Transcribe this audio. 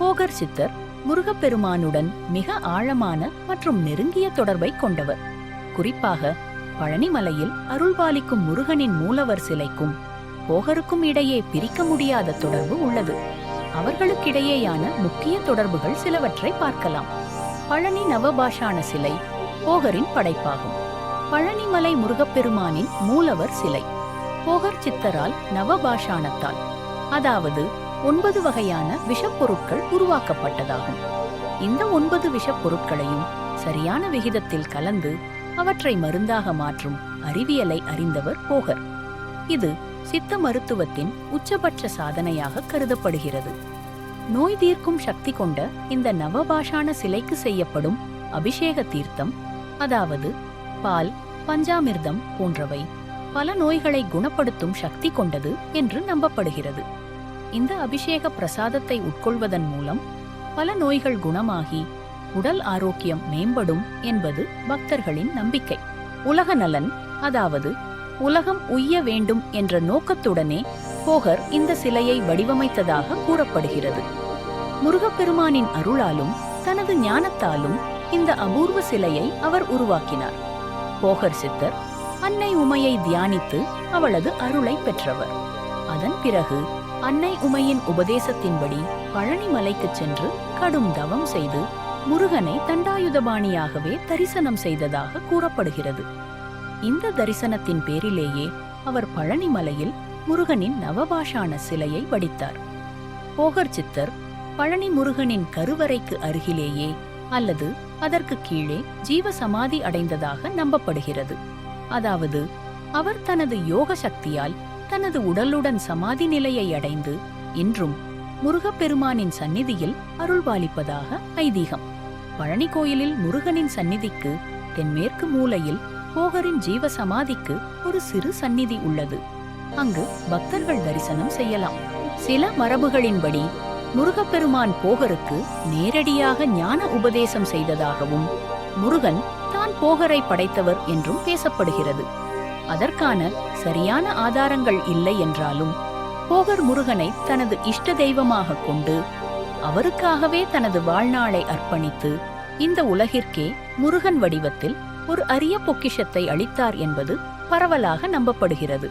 போகர் சித்தர் முருகப்பெருமானுடன் மிக ஆழமான மற்றும் நெருங்கிய தொடர்பை கொண்டவர். குறிப்பாக பழனிமலையில் அருள்பாலிக்கும் முருகனின் மூலவர் சிலைக்கும் போகருக்கும் இடையே பிரிக்க முடியாத தொடர்பு உள்ளது. அவர்களுக்கிடையேயான முக்கிய தொடர்புகள் சிலவற்றை பார்க்கலாம். பழனி நவபாஷான சிலை போகரின் படைப்பாகும். பழனிமலை முருகப்பெருமானின் மூலவர் சிலை போகர் சித்தரால் நவபாஷானத்தால் அதாவது ஒன்பது வகையான விஷப்பொருட்கள் உருவாக்கப்பட்டதாகும். இந்த ஒன்பது விஷப்பொருட்களையும் சரியான விகிதத்தில் கலந்து அவற்றை மருந்தாக மாற்றும் அறிவியலை அறிந்தவர் போகர். இது சித்த மருத்துவத்தின் உச்சபட்ச சாதனையாக கருதப்படுகிறது. நோய் தீர்க்கும் சக்தி கொண்ட இந்த நவபாஷான சிலைக்கு செய்யப்படும் அபிஷேக தீர்த்தம் அதாவது பால் பஞ்சாமிர்தம் போன்றவை பல நோய்களை குணப்படுத்தும் சக்தி கொண்டது என்று நம்பப்படுகிறது. இந்த அபிஷேக பிரசாதத்தை உட்கொள்வதன் மூலம் பல நோய்கள் குணமாகி உடல் ஆரோக்கியம் மேம்படும் என்பது பக்தர்களின் நம்பிக்கை. உலக நலன் அதாவது உலகம் உய்ய வேண்டும் என்ற நோக்கத்துடனே போகர் இந்த சிலையை வடிவமைத்ததாக கூறப்படுகிறது. முருகப்பெருமானின் அருளாலும் தனது ஞானத்தாலும் இந்த அபூர்வ சிலையை அவர் உருவாக்கினார். போகர் சித்தர் அன்னை உமையை தியானித்து அவளது அருளை பெற்றவர். அதன் பிறகு அன்னை உமையின் உபதேசத்தின்படி பழனிமலைக்குச் சென்று கடும் தவம் செய்து முருகனை தண்டாயுதபாணியாகவே தரிசனம் செய்ததாக கூறப்படுகிறது. இந்த தரிசனத்தின் பேரிலேயே அவர் பழனிமலையில் முருகனின் நவபாஷான சிலையை வடித்தார். போகர் சித்தர் பழனி முருகனின் கருவறைக்கு அருகிலேயே அல்லது அதற்கு கீழே ஜீவ சமாதி அடைந்ததாக நம்பப்படுகிறது. அதாவது அவர் தனது யோக சக்தியால் தனது உடலுடன் சமாதி நிலையை அடைந்து இன்றும் முருகப்பெருமானின் சந்நிதியில் அருள்பாலிப்பதாக ஐதீகம். பழனி கோயிலில் முருகனின் சந்நிதிக்கு தென்மேற்கு மூலையில் போகரின் ஜீவ சமாதிக்கு ஒரு சிறு சந்நிதி உள்ளது. அங்கு பக்தர்கள் தரிசனம் செய்யலாம். சில மரபுகளின்படி முருகப்பெருமான் போகருக்கு நேரடியாக ஞான உபதேசம் செய்ததாகவும் முருகன் தான் போகரை படைத்தவர் என்றும் பேசப்படுகிறது. அதற்கான சரியான ஆதாரங்கள் இல்லை என்றாலும் போகர் முருகனை தனது இஷ்ட தெய்வமாக கொண்டு அவருக்காகவே தனது வாழ்நாளை அர்ப்பணித்து இந்த உலகிற்கே முருகன் வடிவத்தில் ஒரு அரிய பொக்கிஷத்தை அளித்தார் என்பது பரவலாக நம்பப்படுகிறது.